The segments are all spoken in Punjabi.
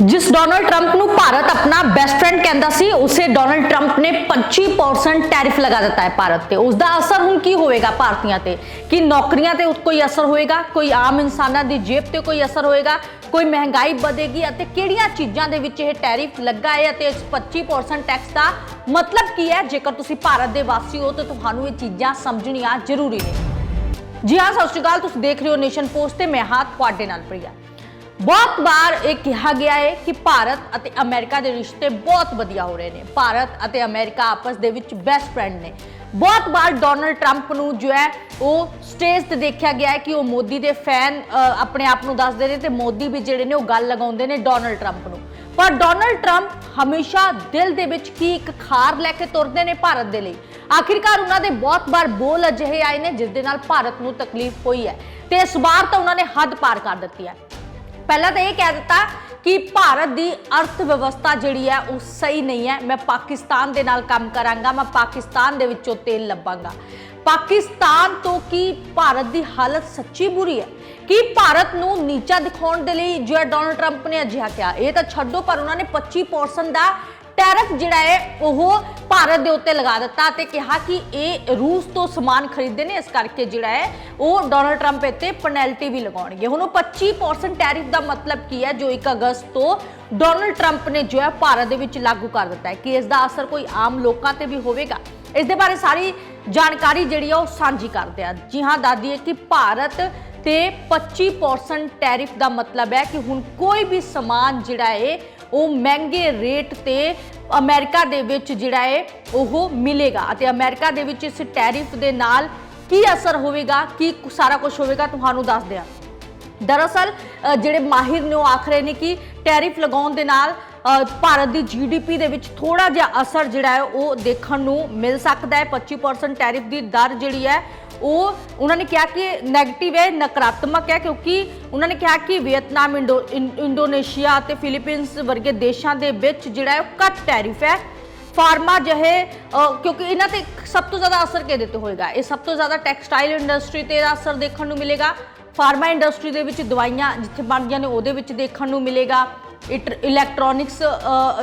ਜਿਸ ਡੋਨਲਡ ਟਰੰਪ ਨੂੰ ਭਾਰਤ ਆਪਣਾ ਬੈਸਟ ਫਰੈਂਡ ਕਹਿੰਦਾ ਸੀ, ਉਸੇ ਡੋਨਲਡ ਟਰੰਪ ਨੇ 25% ਟੈਰਿਫ ਲਗਾ ਦਿੱਤਾ ਹੈ ਭਾਰਤ ਤੇ। ਉਸ ਦਾ ਅਸਰ ਹੁਣ ਕੀ ਹੋਵੇਗਾ ਭਾਰਤੀਆਂ ਤੇ? ਕਿ ਨੌਕਰੀਆਂ ਤੇ ਕੋਈ ਅਸਰ ਹੋਏਗਾ ਕੋਈ ਆਮ ਇਨਸਾਨਾਂ ਦੀ ਜੇਬ ਤੇ ਕੋਈ ਅਸਰ ਹੋਏਗਾ ਕੋਈ ਮਹਿੰਗਾਈ ਵਧੇਗੀ ਅਤੇ ਕਿਹੜੀਆਂ ਚੀਜ਼ਾਂ ਦੇ ਵਿੱਚ ਇਹ ਟੈਰਿਫ ਲੱਗਾ ਹੈ ਅਤੇ ਇਸ 25% ਟੈਕਸ ਦਾ ਮਤਲਬ ਕੀ ਹੈ? ਜੇਕਰ ਤੁਸੀਂ ਭਾਰਤ ਦੇ ਵਾਸੀ ਹੋ ਤਾਂ ਤੁਹਾਨੂੰ ਇਹ ਚੀਜ਼ਾਂ ਸਮਝਣੀਆਂ ਜ਼ਰੂਰੀ ਨੇ। ਜੀ ਹਾਂ, ਸਤਿ ਸ਼੍ਰੀ ਅਕਾਲ। ਤੁਸੀਂ ਦੇਖ ਰਹੇ ਹੋ ਨੇਸ਼ਨ ਪੋਸਟ ਤੇ ਮੈਂ ਹਾਂ ਤੁਹਾਡੇ ਨਾਲ ਪ੍ਰਿਆ। ਬਹੁਤ ਵਾਰ ਇਹ ਕਿਹਾ ਗਿਆ ਹੈ ਕਿ ਭਾਰਤ ਅਤੇ ਅਮਰੀਕਾ ਦੇ ਰਿਸ਼ਤੇ ਬਹੁਤ ਵਧੀਆ ਹੋ ਰਹੇ ਨੇ। ਭਾਰਤ ਅਤੇ ਅਮਰੀਕਾ ਆਪਸ ਦੇ ਵਿੱਚ ਬੈਸਟ ਫਰੈਂਡ ਨੇ। ਬਹੁਤ ਵਾਰ ਡੋਨਲਡ ਟਰੰਪ ਨੂੰ ਜੋ ਹੈ, ਉਹ ਸਟੇਜ ਤੇ ਦੇਖਿਆ ਗਿਆ ਹੈ ਕਿ ਉਹ ਮੋਦੀ ਦੇ ਫੈਨ ਆਪਣੇ ਆਪ ਨੂੰ ਦੱਸਦੇ ਨੇ ਤੇ ਮੋਦੀ ਵੀ ਜਿਹੜੇ ਨੇ ਉਹ ਗੱਲ ਲਗਾਉਂਦੇ ਨੇ ਡੋਨਲਡ ਟਰੰਪ ਨੂੰ। ਪਰ ਡੋਨਲਡ ਟਰੰਪ ਹਮੇਸ਼ਾ ਦਿਲ ਦੇ ਵਿੱਚ ਕੀ ਇੱਕ ਖਾਰ ਲੈ ਕੇ ਤੁਰਦੇ ਨੇ ਭਾਰਤ ਦੇ ਲਈ? ਆਖਿਰਕਾਰ ਉਹਨਾਂ ਦੇ ਬਹੁਤ ਵਾਰ ਬੋਲ ਅਜਿਹੇ ਆਏ ਨੇ, ਜਿਸ ਦੇ ਨਾਲ ਭਾਰਤ ਨੂੰ ਤਕਲੀਫ ਹੋਈ ਹੈ। ਤੇ ਇਸ ਵਾਰ ਤਾਂ ਉਹਨਾਂ ਨੇ ਹੱਦ ਪਾਰ ਕਰ ਦਿੱਤੀ ਹੈ। ਪਹਿਲਾਂ ਤਾਂ ਇਹ ਕਹਿ ਦਿੱਤਾ ਕਿ ਭਾਰਤ ਦੀ ਅਰਥ ਵਿਵਸਥਾ ਜਿਹੜੀ ਹੈ ਉਹ ਸਹੀ ਨਹੀਂ ਹੈ। ਮੈਂ ਪਾਕਿਸਤਾਨ ਦੇ ਨਾਲ ਕੰਮ ਕਰਾਂਗਾ, ਮੈਂ ਪਾਕਿਸਤਾਨ ਦੇ ਵਿੱਚੋਂ ਤੇਲ ਲੱਭਾਂਗਾ। ਪਾਕਿਸਤਾਨ ਤੋਂ ਕੀ ਭਾਰਤ ਦੀ ਹਾਲਤ ਸੱਚੀ ਬੁਰੀ ਹੈ? ਕਿ ਭਾਰਤ ਨੂੰ ਨੀਚਾ ਦਿਖਾਉਣ ਦੇ ਲਈ ਜਿਹੜਾ ਡੋਨਲਡ ਟਰੰਪ ਨੇ ਅਜਿਹਾ ਕਿਹਾ? ਇਹ ਤਾਂ ਛੱਡੋ, ਪਰ ਉਹਨਾਂ ਨੇ 25% ਦਾ ਟੈਰਿਫ ਜਿਹੜਾ ਹੈ, ਉਹ ਭਾਰਤ ਦੇ ਉੱਤੇ ਲਗਾ ਦਿੱਤਾ ਤੇ ਕਿਹਾ ਕਿ ਇਹ ਰੂਸ ਤੋਂ ਸਮਾਨ ਖਰੀਦਦੇ ਨੇ। ਇਸ ਕਰਕੇ ਜਿਹੜਾ ਹੈ, ਉਹ ਡੋਨਲਡ ਟਰੰਪ ਇੱਥੇ ਪੈਨਲਟੀ ਵੀ ਲਗਾਉਣਗੇ। ਹੁਣ ਉਹ 25% ਟੈਰਿਫ ਦਾ ਮਤਲਬ ਕੀ ਹੈ, ਜੋ 1 ਅਗਸਤ ਤੋਂ ਡੋਨਲਡ ਟਰੰਪ ਨੇ ਜੋ ਹੈ, ਭਾਰਤ ਦੇ ਵਿੱਚ ਲਾਗੂ ਕਰ ਦਿੱਤਾ ਹੈ ਕਿ ਇਸ ਦਾ ਅਸਰ ਕੋਈ ਆਮ ਲੋਕਾਂ ਤੇ ਵੀ ਹੋਵੇਗਾ। ਇਸ ਦੇ ਬਾਰੇ ਸਾਰੀ ਜਾਣਕਾਰੀ ਜਿਹੜੀ ਆ, ਉਹ ਸਾਂਝੀ ਕਰਦੇ ਆ। ਜੀ ਹਾਂ, ਦਾਦੀ ਹੈ ਕਿ ਭਾਰਤ ਤੇ 25% ਟੈਰਿਫ ਦਾ ਮਤਲਬ ਹੈ ਕਿ ਹੁਣ ਕੋਈ ਵੀ ਸਮਾਨ ਜਿਹੜਾ ਹੈ ਉਹ ਮਹਿੰਗੇ ਰੇਟ ਤੇ ਅਮਰੀਕਾ ਦੇ ਵਿੱਚ ਜਿਹੜਾ ਹੈ ਉਹ ਮਿਲੇਗਾ। ਅਤੇ ਅਮਰੀਕਾ ਦੇ ਵਿੱਚ ਇਸ ਟੈਰਿਫ ਦੇ ਨਾਲ ਕੀ ਅਸਰ ਹੋਵੇਗਾ, ਕੀ ਸਾਰਾ ਕੁਝ ਹੋਵੇਗਾ, ਤੁਹਾਨੂੰ ਦੱਸ ਦਿਆਂ। ਦਰਅਸਲ ਜਿਹੜੇ ਮਾਹਿਰ ਨੇ ਉਹ ਆਖ ਰਹੇ ਨੇ ਕਿ ਟੈਰਿਫ ਲਗਾਉਣ ਦੇ ਨਾਲ ਭਾਰਤ ਦੀ ਜੀਡੀਪੀ ਦੇ ਵਿੱਚ ਥੋੜਾ ਜਿਹਾ ਅਸਰ ਜਿਹੜਾ ਹੈ ਉਹ ਦੇਖਣ ਨੂੰ ਮਿਲ ਸਕਦਾ ਹੈ 25% ਟੈਰਿਫ ਦੀ ਦਰ ਜਿਹੜੀ ਹੈ ਉਹ ਉਹਨਾਂ ਨੇ ਕਿਹਾ ਕਿ 네ਗੇਟਿਵ ਹੈ, ਨਕਾਰਾਤਮਕ ਹੈ, ਕਿਉਂਕਿ ਉਹਨਾਂ ਨੇ ਕਿਹਾ ਕਿ ਵੀਅਤਨਾਮ ਇੰਡੋ ਇੰ- ਇੰਡੋਨੇਸ਼ੀਆ ਅਤੇ ਫਿਲੀਪੀਨਸ ਵਰਗੇ ਦੇਸ਼ਾਂ ਦੇ ਵਿੱਚ ਜਿਹੜਾ ਹੈ ਉਹ ਘੱਟ ਟੈਰਿਫ ਹੈ। ਫਾਰਮਾ ਜਿਹੇ ਕਿਉਂਕਿ ਇਹਨਾਂ ਤੇ ਸਭ ਤੋਂ ਜ਼ਿਆਦਾ ਅਸਰ ਕਿਹਦੇ ਤੇ ਹੋਏਗਾ? ਇਹ ਸਭ ਤੋਂ ਜ਼ਿਆਦਾ ਟੈਕਸਟਾਈਲ ਇੰਡਸਟਰੀ ਤੇ ਇਹਦਾ ਅਸਰ ਦੇਖਣ ਨੂੰ ਮਿਲੇਗਾ। ਫਾਰਮਾ ਇੰਡਸਟਰੀ ਦੇ ਵਿੱਚ ਦਵਾਈਆਂ ਜਿੱਥੇ ਬਣਦੀਆਂ ਨੇ, ਉਹਦੇ ਵਿੱਚ ਦੇਖਣ ਨੂੰ ਮਿਲੇਗਾ। ਇਲੈਕਟ੍ਰੋਨਿਕਸ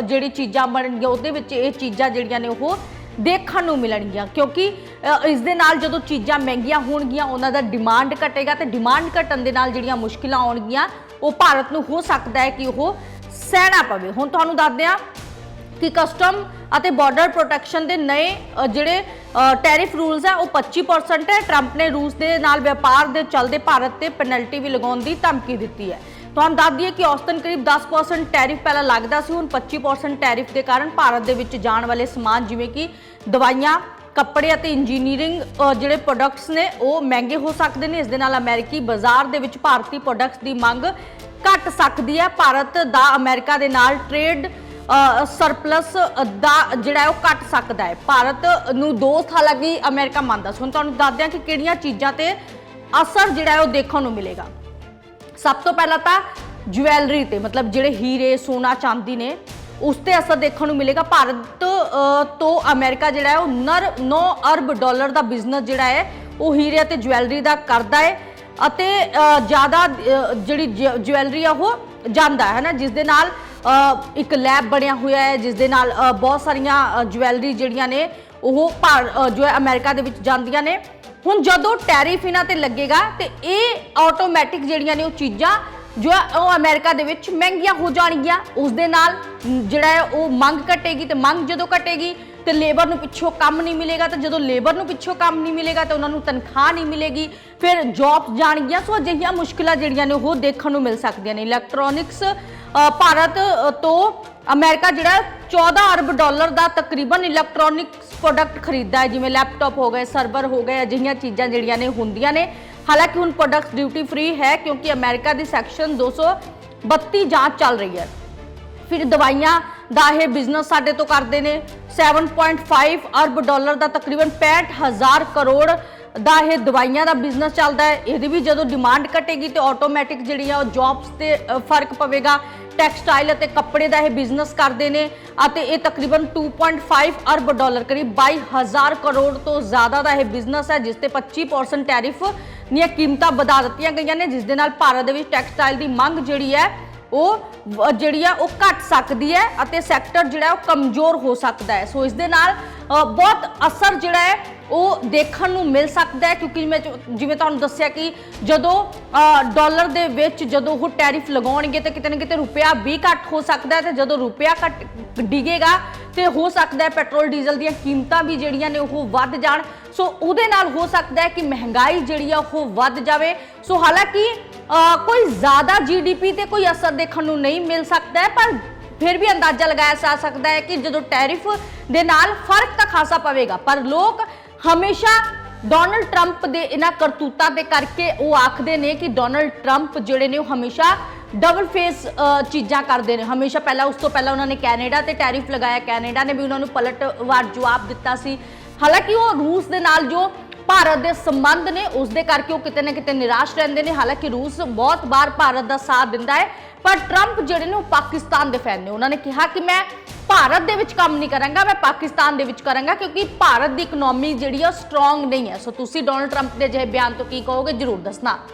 ਜਿਹੜੀ ਚੀਜ਼ਾਂ ਬਣਨਗੀਆਂ, ਉਹਦੇ ਵਿੱਚ ਇਹ ਚੀਜ਼ਾਂ ਜਿਹੜੀਆਂ ਨੇ ਉਹ ਦੇਖਣ ਨੂੰ ਮਿਲਣਗੀਆਂ ਕਿਉਂਕਿ ਅ, ਇਸ ਦੇ ਨਾਲ ਜਦੋਂ ਚੀਜ਼ਾਂ ਮਹਿੰਗੀਆਂ ਹੋਣਗੀਆਂ ਉਹਨਾਂ ਦਾ ਡਿਮਾਂਡ ਘਟੇਗਾ ਤੇ ਡਿਮਾਂਡ ਘਟਣ ਦੇ ਨਾਲ ਜਿਹੜੀਆਂ ਮੁਸ਼ਕਿਲਾਂ ਆਉਣਗੀਆਂ ਉਹ ਭਾਰਤ ਨੂੰ ਹੋ ਸਕਦਾ ਹੈ ਕਿ ਉਹ ਸਹਿਣਾ ਪਵੇ। ਹੁਣ ਤੁਹਾਨੂੰ ਦੱਸਦੇ ਹਾਂ ਕਿ ਕਸਟਮ ਅਤੇ ਬਾਰਡਰ ਪ੍ਰੋਟੈਕਸ਼ਨ ਦੇ ਨਵੇਂ ਅ, ਜਿਹੜੇ ਟੈਰਿਫ ਰੂਲਸ ਹੈ ਉਹ 25% ਹੈ। ਟਰੰਪ ਨੇ ਰੂਸ ਦੇ ਨਾਲ ਵਪਾਰ ਦੇ ਚੱਲਦੇ ਭਾਰਤ ਤੇ ਪੈਨਲਟੀ ਵੀ ਲਗਾਉਣ ਦੀ ਧਮਕੀ ਦਿੱਤੀ ਹੈ। ਤੁਹਾਨੂੰ ਦੱਸ ਦਈਏ ਕਿ ਔਸਤਨ ਕਰੀਬ 10% ਟੈਰਿਫ ਪਹਿਲਾਂ ਲੱਗਦਾ ਸੀ, ਹੁਣ 25% ਟੈਰਿਫ ਦੇ ਕਾਰਨ ਭਾਰਤ ਦੇ ਵਿੱਚ ਜਾਣ ਵਾਲੇ ਸਮਾਨ ਜਿਵੇਂ ਕਿ ਦਵਾਈਆਂ, ਕੱਪੜੇ ਅਤੇ ਇੰਜੀਨੀਅਰਿੰਗ ਜਿਹੜੇ ਪ੍ਰੋਡਕਟਸ ਨੇ, ਉਹ ਮਹਿੰਗੇ ਹੋ ਸਕਦੇ ਨੇ। ਇਸ ਦੇ ਨਾਲ ਅਮਰੀਕੀ ਬਾਜ਼ਾਰ ਦੇ ਵਿੱਚ ਭਾਰਤੀ ਪ੍ਰੋਡਕਟਸ ਦੀ ਮੰਗ ਘਟ ਸਕਦੀ ਹੈ। ਭਾਰਤ ਦਾ ਅਮਰੀਕਾ ਦੇ ਨਾਲ ਟ੍ਰੇਡ ਸਰਪਲਸ ਦਾ ਜਿਹੜਾ ਉਹ ਘਟ ਸਕਦਾ ਹੈ। ਭਾਰਤ ਨੂੰ ਦੋਸਤ ਹਾਲਾਂਕਿ ਅਮਰੀਕਾ ਮੰਨਦਾ ਸੀ। ਹੁਣ ਤੁਹਾਨੂੰ ਦੱਸਦੇ ਹਾਂ ਕਿ ਕਿਹੜੀਆਂ ਚੀਜ਼ਾਂ ਤੇ ਅਸਰ ਜਿਹੜਾ ਉਹ ਦੇਖਣ ਨੂੰ ਮਿਲੇਗਾ। ਸਭ ਤੋਂ ਪਹਿਲਾਂ ਤਾਂ ਜੁਐਲਰੀ ਤੇ, ਮਤਲਬ ਜਿਹੜੇ ਹੀਰੇ, ਸੋਨਾ, ਚਾਂਦੀ ਨੇ, ਉਸ ਤੇ ਅਸਰ ਦੇਖਣ ਨੂੰ ਮਿਲੇਗਾ। ਭਾਰਤ ਤੋਂ ਅਮਰੀਕਾ ਜਿਹੜਾ ਹੈ, ਉਹ ਨਰ 9 ਅਰਬ ਡਾਲਰ ਦਾ ਬਿਜ਼ਨਸ ਜਿਹੜਾ ਹੈ, ਉਹ ਹੀਰੇ ਅਤੇ ਜੁਐਲਰੀ ਦਾ ਕਰਦਾ ਹੈ ਅਤੇ ਜ਼ਿਆਦਾ ਜਿਹੜੀ ਜ- ਜੁਐਲਰੀ ਆ, ਉਹ ਜਾਂਦਾ ਹੈ ਨਾ? ਜਿਸ ਦੇ ਨਾਲ ਇੱਕ ਲੈਬ ਬਣਿਆ ਹੋਇਆ ਹੈ, ਜਿਸ ਦੇ ਨਾਲ ਬਹੁਤ ਸਾਰੀਆਂ ਜੁਐਲਰੀ ਜਿਹੜੀਆਂ ਨੇ, ਉਹ ਭਾਰ ਜੋ ਹੈ ਅਮਰੀਕਾ ਦੇ ਵਿੱਚ ਜਾਂਦੀਆਂ ਨੇ। ਹੁਣ ਜਦੋਂ ਟੈਰਿਫ ਇਹਨਾਂ ਤੇ ਲੱਗੇਗਾ ਤੇ ਇਹ ਆਟੋਮੈਟਿਕ ਜਿਹੜੀਆਂ ਨੇ ਉਹ ਚੀਜ਼ਾਂ ਜੋ ਉਹ ਅਮਰੀਕਾ ਦੇ ਵਿੱਚ ਮਹਿੰਗੀਆਂ ਹੋ ਜਾਣਗੀਆਂ। ਉਸ ਦੇ ਨਾਲ ਜਿਹੜਾ ਹੈ ਉਹ ਮੰਗ ਘਟੇਗੀ ਤੇ ਮੰਗ ਜਦੋਂ ਘਟੇਗੀ ਤੇ ਲੇਬਰ ਨੂੰ ਪਿੱਛੋਂ ਕੰਮ ਨਹੀਂ ਮਿਲੇਗਾ ਤਾਂ ਜਦੋਂ ਲੇਬਰ ਨੂੰ ਪਿੱਛੋਂ ਕੰਮ ਨਹੀਂ ਮਿਲੇਗਾ ਤਾਂ ਉਹਨਾਂ ਨੂੰ ਤਨਖਾਹ ਨਹੀਂ ਮਿਲੇਗੀ, ਫਿਰ ਜੌਬਸ ਜਾਣਗੀਆਂ। ਸੋ ਅਜਿਹੀਆਂ ਮੁਸ਼ਕਲਾਂ ਜਿਹੜੀਆਂ ਨੇ ਉਹ ਦੇਖਣ ਨੂੰ ਮਿਲ ਸਕਦੀਆਂ ਨੇ। ਇਲੈਕਟ੍ਰੋਨਿਕਸ ਭਾਰਤ ਤੋਂ ਅਮਰੀਕਾ ਜਿਹੜਾ 14 ਅਰਬ ਡਾਲਰ ਦਾ ਤਕਰੀਬਨ ਇਲੈਕਟ੍ਰੋਨਿਕਸ ਪ੍ਰੋਡਕਟ ਖਰੀਦਦਾ ਹੈ, ਜਿਵੇਂ ਲੈਪਟਾਪ ਹੋ ਗਏ ਸਰਵਰ ਹੋ ਗਏ, ਅਜਿਹੀਆਂ ਚੀਜ਼ਾਂ ਜਿਹੜੀਆਂ ਨੇ ਹੁੰਦੀਆਂ ਨੇ। ਹਾਲਾਂਕਿ ਹੁਣ ਪ੍ਰੋਡਕਟ ਡਿਊਟੀ ਫ੍ਰੀ ਹੈ, ਕਿਉਂਕਿ ਅਮਰੀਕਾ ਦੀ ਸੈਕਸ਼ਨ 232 ਜਾਂਚ ਚੱਲ ਰਹੀ ਹੈ। ਫਿਰ ਦਵਾਈਆਂ ਦਾ ਇਹ ਬਿਜ਼ਨਸ ਸਾਡੇ ਤੋਂ ਕਰਦੇ ਨੇ। 7.5 ਅਰਬ ਡਾਲਰ ਦਾ ਤਕਰੀਬਨ 65000 ਕਰੋੜ ਦਾ ਇਹ ਦਵਾਈਆਂ ਦਾ ਬਿਜ਼ਨਸ ਚੱਲਦਾ ਹੈ, ਇਹਦੀ ਵੀ ਜਦੋਂ ਡਿਮਾਂਡ ਘਟੇਗੀ ਤੇ ਆਟੋਮੈਟਿਕ ਜਿਹੜੀ ਆ ਉਹ ਜੌਬਸ ਤੇ ਫ਼ਰਕ ਪਵੇਗਾ। ਟੈਕਸਟਾਈਲ ਅਤੇ ਕੱਪੜੇ ਦਾ ਇਹ ਬਿਜ਼ਨਸ ਕਰਦੇ ਨੇ ਅਤੇ ਇਹ ਤਕਰੀਬਨ 2.5 ਅਰਬ ਡਾਲਰ ਕਰੀਬ 22000 ਕਰੋੜ ਤੋਂ ਜ਼ਿਆਦਾ ਦਾ ਇਹ ਬਿਜ਼ਨਸ ਹੈ, ਜਿਸ ਤੇ 25% ਟੈਰਿਫ ਦੀਆਂ ਕੀਮਤਾਂ ਵਧਾ ਦਿੱਤੀਆਂ ਗਈਆਂ ਨੇ, ਜਿਸ ਦੇ ਨਾਲ ਭਾਰਤ ਦੇ ਵਿੱਚ ਟੈਕਸਟਾਈਲ ਦੀ ਮੰਗ ਜਿਹੜੀ ਹੈ ਉਹ ਜਿਹੜੀ ਆ ਉਹ ਘਟ ਸਕਦੀ ਹੈ ਅਤੇ ਸੈਕਟਰ ਜਿਹੜਾ ਉਹ ਕਮਜ਼ੋਰ ਹੋ ਸਕਦਾ ਹੈ। ਸੋ ਇਸ ਦੇ ਨਾਲ ਬਹੁਤ ਅਸਰ ਜਿਹੜਾ ਹੈ ਉਹ ਦੇਖਣ ਨੂੰ ਮਿਲ ਸਕਦਾ ਹੈ ਕਿਉਂਕਿ ਮੈਂ ਜਿਵੇਂ ਤੁਹਾਨੂੰ ਦੱਸਿਆ ਕਿ ਜਦੋਂ ਅ, ਡਾਲਰ ਦੇ ਵਿੱਚ ਜਦੋਂ ਉਹ ਟੈਰਿਫ ਲਗਾਉਣਗੇ ਤੇ ਕਿਤੇ ਨਾ ਕਿਤੇ ਰੁਪਿਆ ਵੀ ਘੱਟ ਹੋ ਸਕਦਾ ਹੈ ਤੇ ਜਦੋਂ ਰੁਪਿਆ ਘੱਟ ਡਿਗੇਗਾ ਤੇ ਹੋ ਸਕਦਾ ਹੈ ਪੈਟਰੋਲ ਡੀਜ਼ਲ ਦੀਆਂ ਕੀਮਤਾਂ ਵੀ ਜਿਹੜੀਆਂ ਨੇ ਉਹ ਵੱਧ ਜਾਣ। ਸੋ ਉਹਦੇ ਨਾਲ ਹੋ ਸਕਦਾ ਹੈ ਕਿ ਮਹਿੰਗਾਈ ਜਿਹੜੀ ਆ ਉਹ ਵੱਧ ਜਾਵੇ। ਸੋ ਹਾਲਾਂਕਿ ਕੋਈ ਜ਼ਿਆਦਾ ਜੀਡੀਪੀ ਤੇ ਕੋਈ ਅਸਰ ਦੇਖਣ ਨੂੰ ਨਹੀਂ ਮਿਲ ਸਕਦਾ ਹੈ, ਪਰ ਫਿਰ ਵੀ ਅੰਦਾਜ਼ਾ ਲਗਾਇਆ ਜਾ ਸਕਦਾ ਹੈ ਕਿ ਜਦੋਂ ਟੈਰਿਫ ਦੇ ਨਾਲ ਫ਼ਰਕ ਤਾਂ ਖਾਸਾ ਪਵੇਗਾ, ਪਰ ਲੋਕ ਹਮੇਸ਼ਾ ਡੋਨਲਡ ਟਰੰਪ ਦੇ ਇਹਨਾਂ ਕਰਤੂਤਾਂ ਦੇ ਕਰਕੇ ਉਹ ਆਖਦੇ ਨੇ ਕਿ ਡੋਨਲਡ ਟਰੰਪ ਜਿਹੜੇ ਨੇ ਉਹ ਹਮੇਸ਼ਾ ਡਬਲ ਫੇਸ ਚੀਜ਼ਾਂ ਕਰਦੇ ਨੇ। ਹਮੇਸ਼ਾ ਪਹਿਲਾਂ, ਉਸ ਤੋਂ ਪਹਿਲਾਂ ਉਹਨਾਂ ਨੇ ਕੈਨੇਡਾ ਤੇ ਟੈਰਿਫ ਲਗਾਇਆ। ਕੈਨੇਡਾ ਨੇ ਵੀ ਉਹਨਾਂ ਨੂੰ ਪਲਟਵਾਰ ਜਵਾਬ ਦਿੱਤਾ ਸੀ। ਹਾਲਾਂਕਿ ਉਹ ਰੂਸ ਦੇ ਨਾਲ ਜੋ ਭਾਰਤ ਦੇ ਸੰਬੰਧ ਨੇ, ਉਸ ਦੇ ਕਰਕੇ ਉਹ ਕਿਤੇ ਨਾ ਕਿਤੇ ਨਿਰਾਸ਼ ਰਹਿੰਦੇ ਨੇ। ਹਾਲਾਂਕਿ ਰੂਸ ਬਹੁਤ ਵਾਰ ਭਾਰਤ ਦਾ ਸਾਥ ਦਿੰਦਾ ਹੈ, ਪਰ ਟਰੰਪ ਜਿਹੜੇ ਨੇ ਉਹ ਪਾਕਿਸਤਾਨ ਦੇ ਫੈਨ ਨੇ। ਉਹਨਾਂ ਨੇ ਕਿਹਾ ਕਿ ਮੈਂ ਭਾਰਤ ਦੇ ਵਿੱਚ ਕੰਮ ਨਹੀਂ ਕਰਾਂਗਾ, ਮੈਂ ਪਾਕਿਸਤਾਨ ਦੇ ਵਿੱਚ ਕਰਾਂਗਾ, ਕਿਉਂਕਿ ਭਾਰਤ ਦੀ ਇਕਨੋਮੀ ਜਿਹੜੀ ਆ ਸਟਰੋਂਗ ਨਹੀਂ ਹੈ। ਸੋ ਤੁਸੀਂ ਡੋਨਲਡ ਟਰੰਪ ਦੇ ਜਿਹੇ ਬਿਆਨ ਤੋਂ ਕੀ ਕਹੋਗੇ? ਜਰੂਰ ਦੱਸਣਾ।